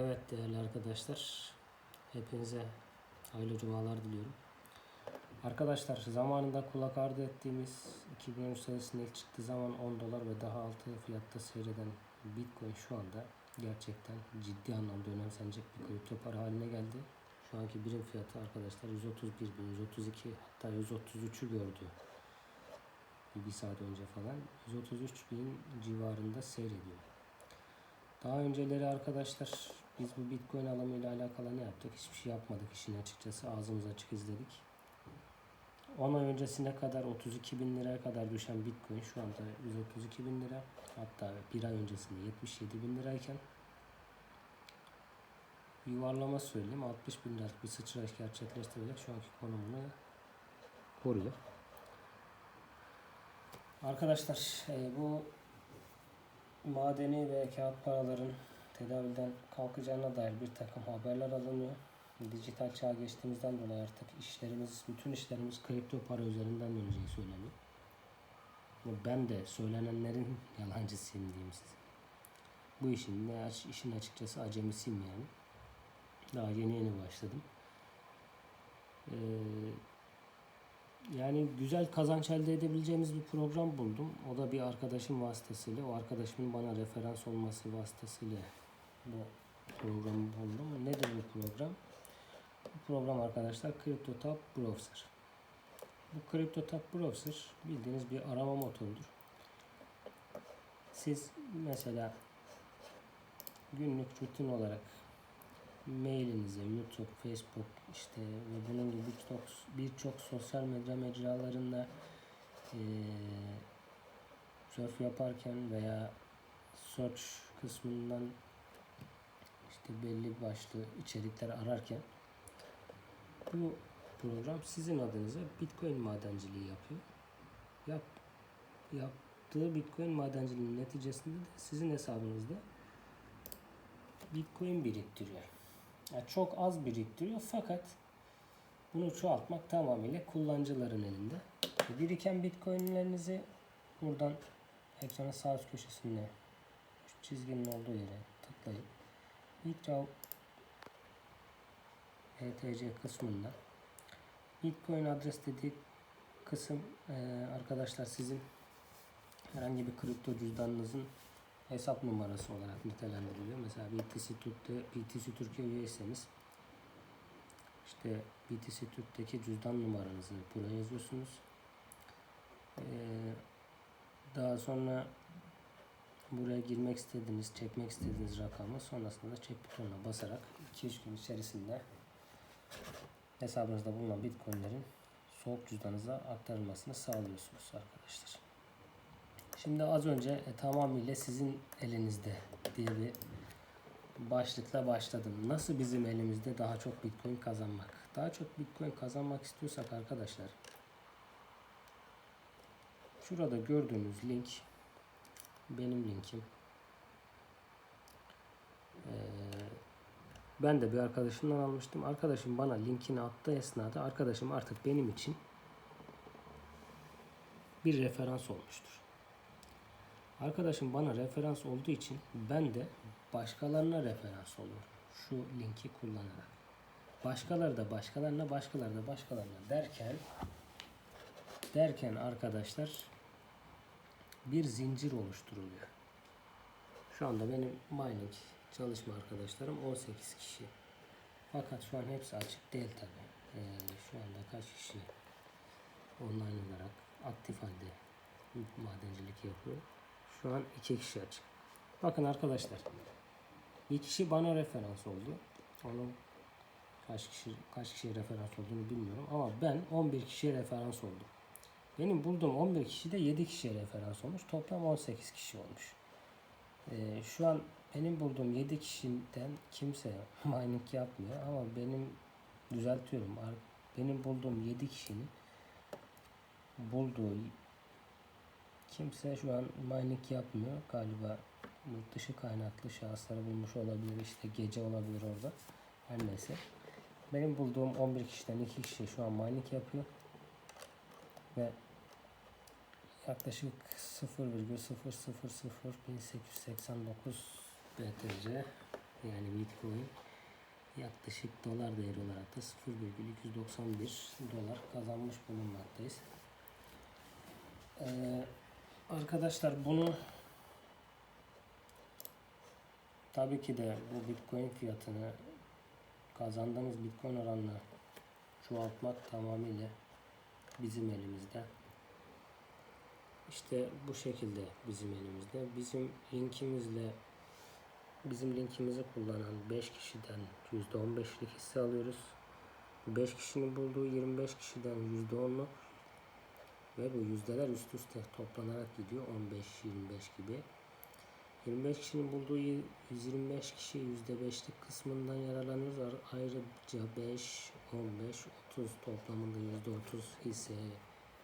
Evet değerli arkadaşlar, hepinize hayırlı cumalar diliyorum. Arkadaşlar zamanında kulak ardı ettiğimiz 2013 senesinde ilk çıktığı zaman 10 dolar ve daha altı fiyatta seyreden Bitcoin şu anda gerçekten ciddi anlamda önemsenecek bir kripto para haline geldi. Şu anki birim fiyatı arkadaşlar 131 bin, 132 hatta 133'ü gördü. Bir, saat önce falan 133 bin civarında seyrediyor. Daha önceleri arkadaşlar biz bu Bitcoin alımıyla alakalı ne yaptık? Hiçbir şey yapmadık işin açıkçası. Ağzımız açık izledik. 10 ay öncesine kadar 32 bin liraya kadar düşen Bitcoin şu anda 132 bin lira. Hatta bir ay öncesinde 77 bin lirayken yuvarlama söyleyeyim 60 bin liralık bir sıçrayış gerçekleştirerek şu anki konumunu koruyor. Arkadaşlar e, bu madeni ve kağıt paraların tedavülden kalkacağına dair bir takım haberler alınıyor. Dijital çağa geçtiğimizden dolayı artık işlerimiz, bütün işlerimiz kripto para üzerinden döneceği söyleniyor. Ben de söylenenlerin yalancısıyım diyeyim size. Bu işin işin açıkçası acemisiyim yani. Daha yeni yeni başladım. Ee, yani güzel kazanç elde edebileceğimiz bir program buldum. O da bir arkadaşım vasıtasıyla, o arkadaşımın bana referans olması vasıtasıyla bu programı buldum. Nedir bu program? Bu program arkadaşlar CryptoTop Browser. Bu CryptoTop Browser bildiğiniz bir arama motorudur. Siz mesela günlük rutin olarak mailinize, YouTube, Facebook işte ve bunun gibi birçok birçok sosyal medya mecralarında eee surf yaparken veya search kısmından işte belli başlı içerikler ararken bu program sizin adınıza Bitcoin madenciliği yapıyor. Yap, yaptığı Bitcoin madenciliğinin neticesinde de sizin hesabınızda Bitcoin biriktiriyor. Yani çok az biriktiriyor fakat bunu çoğaltmak tamamıyla kullanıcıların elinde. Biriken Bitcoin'lerinizi buradan ekranın sağ üst köşesinde çizginin olduğu yere tıklayıp Withdraw ETC kısmında Bitcoin adres dediği kısım eee, arkadaşlar sizin herhangi bir kripto cüzdanınızın hesap numarası olarak nitelendiriliyor. Mesela BTC Türk'te BTC Türkiye üyeyseniz işte BTC Türk'teki cüzdan numaranızı buraya yazıyorsunuz. Ee, daha sonra buraya girmek istediğiniz, çekmek istediğiniz rakamı sonrasında da çek butonuna basarak 2-3 gün içerisinde hesabınızda bulunan bitcoinlerin soğuk cüzdanınıza aktarılmasını sağlıyorsunuz arkadaşlar. Şimdi az önce e, tamamıyla sizin elinizde diye bir başlıkla başladım. Nasıl bizim elimizde daha çok Bitcoin kazanmak? Daha çok Bitcoin kazanmak istiyorsak arkadaşlar şurada gördüğünüz link benim linkim. Ee, ben de bir arkadaşımdan almıştım. Arkadaşım bana linkini attığı esnada arkadaşım artık benim için bir referans olmuştur. Arkadaşım bana referans olduğu için ben de başkalarına referans oluyorum. Şu linki kullanarak. Başkaları da başkalarına, başkaları da başkalarına derken derken arkadaşlar bir zincir oluşturuluyor. Şu anda benim mining çalışma arkadaşlarım 18 kişi. Fakat şu an hepsi açık değil tabi. şu anda kaç kişi online olarak aktif halde madencilik yapıyor. Şu an iki kişi açık. Bakın arkadaşlar. Bir kişi bana referans oldu. Onun kaç kişi kaç kişiye referans olduğunu bilmiyorum ama ben 11 kişiye referans oldum. Benim bulduğum 11 kişi de 7 kişiye referans olmuş. Toplam 18 kişi olmuş. Ee, şu an benim bulduğum 7 kişiden kimse mining yapmıyor ama benim düzeltiyorum. Benim bulduğum 7 kişinin bulduğu kimse şu an mining yapmıyor. Galiba dışı kaynaklı şahısları bulmuş olabilir. işte gece olabilir orada. Her neyse. Benim bulduğum 11 kişiden 2 kişi şu an mining yapıyor. Ve yaklaşık 0,0001889 BTC Yani Bitcoin yaklaşık dolar değeri olarak da 0,291 dolar kazanmış bulunmaktayız. Ee, arkadaşlar bunu tabii ki de bu Bitcoin fiyatını kazandığımız Bitcoin oranını çoğaltmak tamamıyla bizim elimizde. İşte bu şekilde bizim elimizde. Bizim linkimizle bizim linkimizi kullanan 5 kişiden %15'lik hisse alıyoruz. 5 kişinin bulduğu 25 kişiden %10'luk ve bu yüzdeler üst üste toplanarak gidiyor 15-25 gibi. 25 kişinin bulduğu 125 kişi %5'lik kısmından yararlanıyoruz. Ar- Ayrıca 5, 15, 30 toplamında %30 hisseye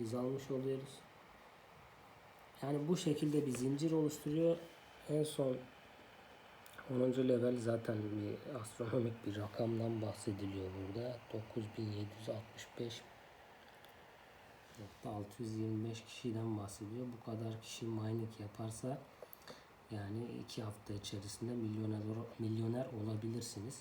biz almış oluyoruz. Yani bu şekilde bir zincir oluşturuyor. En son 10. level zaten bir astronomik bir rakamdan bahsediliyor burada. 9765 625 kişiden bahsediyor. Bu kadar kişi mining yaparsa yani iki hafta içerisinde milyoner milyoner olabilirsiniz.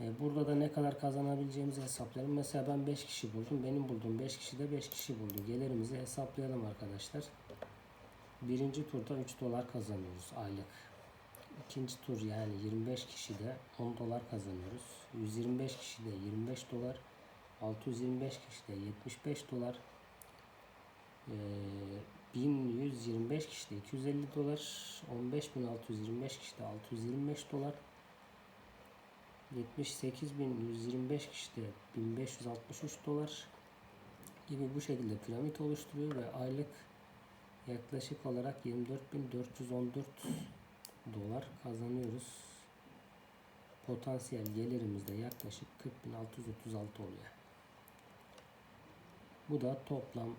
E, Burada da ne kadar kazanabileceğimizi hesaplayalım. Mesela ben 5 kişi buldum. Benim bulduğum 5 kişi de 5 kişi buldu. Gelirimizi hesaplayalım arkadaşlar. Birinci turda 3 dolar kazanıyoruz aylık. İkinci tur yani 25 kişide 10 dolar kazanıyoruz. 125 kişide 25 dolar. 625 kişide 75 dolar. Ee, 1125 kişide 250 dolar. 15625 kişide 625 dolar. 78.125 kişide 1563 dolar gibi bu şekilde piramit oluşturuyor ve aylık yaklaşık olarak 24.414 dolar kazanıyoruz. Potansiyel gelirimiz de yaklaşık 40.636 oluyor. Bu da toplam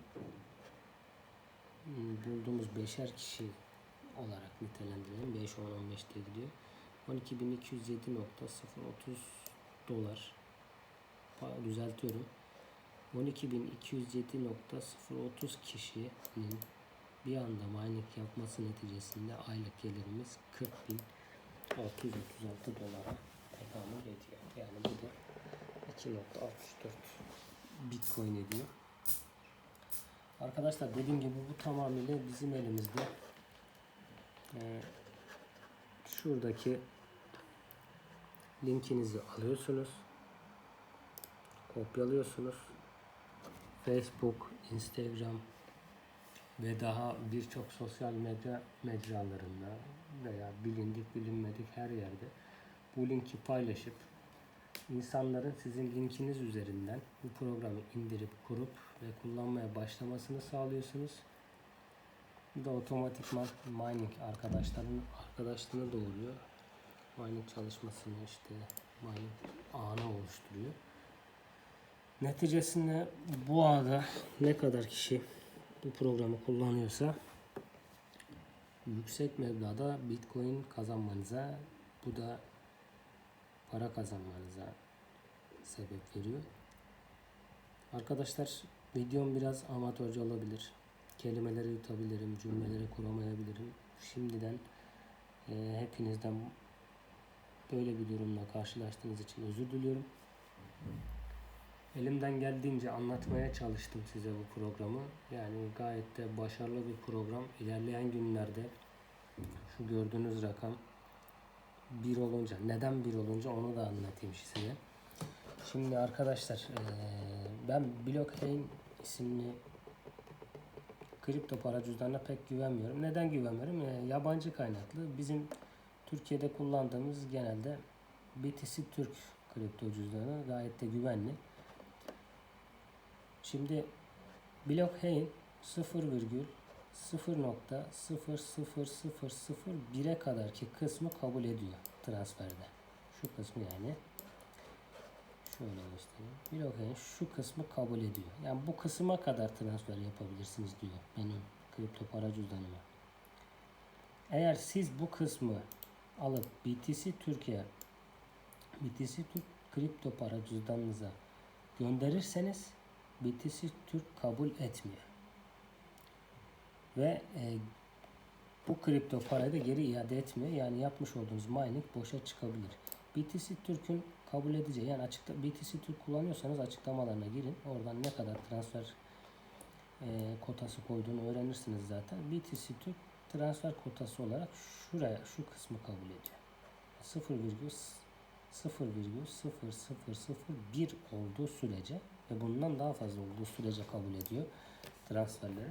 hmm, bulduğumuz beşer kişi olarak nitelendirelim. 5, 10, 15 diye gidiyor. 12.207.030 dolar düzeltiyorum 12.207.030 kişinin bir anda mining yapması neticesinde aylık gelirimiz 40.636 dolara tekamül ediyor. Yani bu da 2.64 Bitcoin ediyor. Arkadaşlar dediğim gibi bu tamamıyla bizim elimizde. Ee, şuradaki linkinizi alıyorsunuz. Kopyalıyorsunuz. Facebook, Instagram ve daha birçok sosyal medya mecralarında veya bilindik bilinmedik her yerde bu linki paylaşıp insanların sizin linkiniz üzerinden bu programı indirip kurup ve kullanmaya başlamasını sağlıyorsunuz. Bu da otomatikman mining arkadaşların arkadaşlığını doğuruyor. Mining çalışmasını işte mining ağını oluşturuyor. Neticesinde bu ağda ne kadar kişi bu programı kullanıyorsa yüksek meblağda bitcoin kazanmanıza bu da para kazanmanıza sebep veriyor. Arkadaşlar videom biraz amatörce olabilir. Kelimeleri yutabilirim, cümleleri kuramayabilirim. Şimdiden e, hepinizden böyle bir durumla karşılaştığınız için özür diliyorum. Elimden geldiğince anlatmaya çalıştım size bu programı. Yani gayet de başarılı bir program. İlerleyen günlerde şu gördüğünüz rakam bir olunca, neden bir olunca onu da anlatayım size. Şimdi arkadaşlar ben Blockchain isimli kripto para cüzdanına pek güvenmiyorum. Neden güvenmiyorum? Yabancı kaynaklı. Bizim Türkiye'de kullandığımız genelde BTC Türk kripto cüzdanı gayet de güvenli. Şimdi blockchain 0,0000001'e kadar ki kısmı kabul ediyor transferde. Şu kısmı yani. Şöyle göstereyim. Blockchain şu kısmı kabul ediyor. Yani bu kısma kadar transfer yapabilirsiniz diyor benim kripto para cüzdanıma. Eğer siz bu kısmı alıp BTC Türkiye BTC Türk kripto para cüzdanınıza gönderirseniz BTC Türk kabul etmiyor. Ve e, bu kripto parayı da geri iade etmiyor. Yani yapmış olduğunuz mining boşa çıkabilir. BTC Türk'ün kabul edeceği yani açıkta BTC Türk kullanıyorsanız açıklamalarına girin. Oradan ne kadar transfer e, kotası koyduğunu öğrenirsiniz zaten. BTC Türk transfer kotası olarak şuraya şu kısmı kabul ediyor. 0,00001 olduğu sürece ve bundan daha fazla olduğu sürece kabul ediyor transferleri.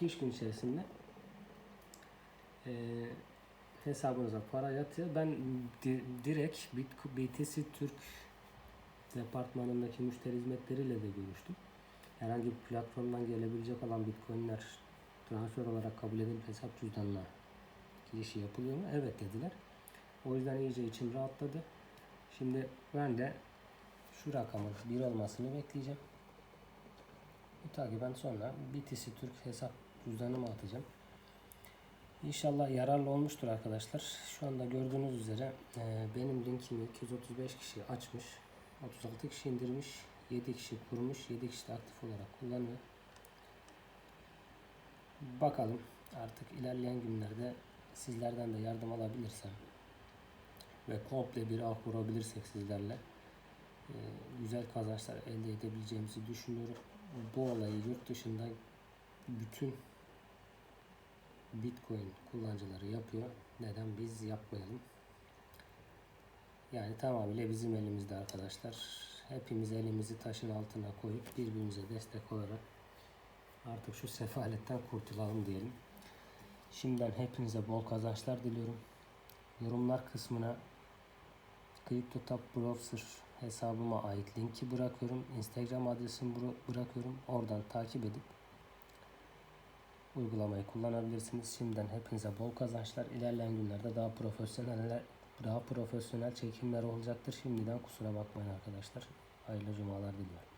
2-3 gün içerisinde e, hesabınıza para yatıyor. Ben di- direkt BTC Türk departmanındaki müşteri hizmetleriyle de görüştüm. Herhangi bir platformdan gelebilecek olan bitcoinler transfer olarak kabul edilip hesap cüzdanına girişi yapılıyor mu? Evet dediler. O yüzden iyice içim rahatladı. Şimdi ben de şu rakamın bir olmasını bekleyeceğim. Bu takiben sonra BTC Türk hesap cüzdanıma atacağım. İnşallah yararlı olmuştur arkadaşlar. Şu anda gördüğünüz üzere e, benim linkimi 235 kişi açmış. 36 kişi indirmiş. 7 kişi kurmuş. 7 kişi de aktif olarak kullanıyor. Bakalım artık ilerleyen günlerde sizlerden de yardım alabilirsem ve komple bir ağ kurabilirsek sizlerle e, güzel kazançlar elde edebileceğimizi düşünüyorum. Bu olayı yurt dışında bütün Bitcoin kullanıcıları yapıyor. Neden biz yapmayalım? Yani tamamıyla bizim elimizde arkadaşlar. Hepimiz elimizi taşın altına koyup birbirimize destek olarak artık şu sefaletten kurtulalım diyelim. Şimdiden hepinize bol kazançlar diliyorum. Yorumlar kısmına CryptoTab Browser hesabıma ait linki bırakıyorum. Instagram adresimi bıra- bırakıyorum. Oradan takip edip uygulamayı kullanabilirsiniz. Şimdiden hepinize bol kazançlar. İlerleyen günlerde daha profesyoneller daha profesyonel çekimler olacaktır. Şimdiden kusura bakmayın arkadaşlar. Hayırlı cumalar diliyorum.